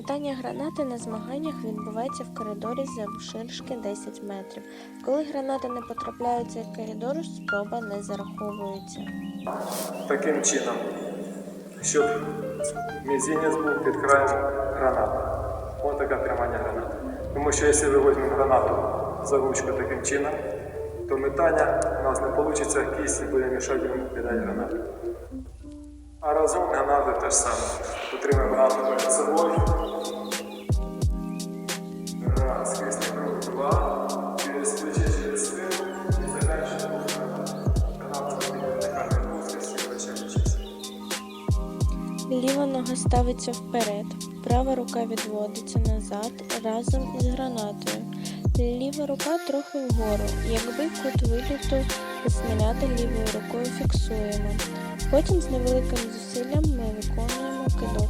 Метання гранати на змаганнях відбувається в коридорі завширшки 10 метрів. Коли граната не потрапляє в коридор, спроба не зараховується. таким чином, щоб мізинець був під краєм гранати. Ось таке тримання гранати. Тому що якщо ви візьмемо гранату за ручку таким чином, то метання у нас не вийде, кисть буде мішати йому кидати гранату. А разом гранати те ж саме. Утримуємо гранату перед собою. Ліва нога ставиться вперед, права рука відводиться назад разом із гранатою. Ліва рука трохи вгору, якби кут виліту снаряда лівою рукою фіксуємо. Потім з невеликим зусиллям ми виконуємо кидок.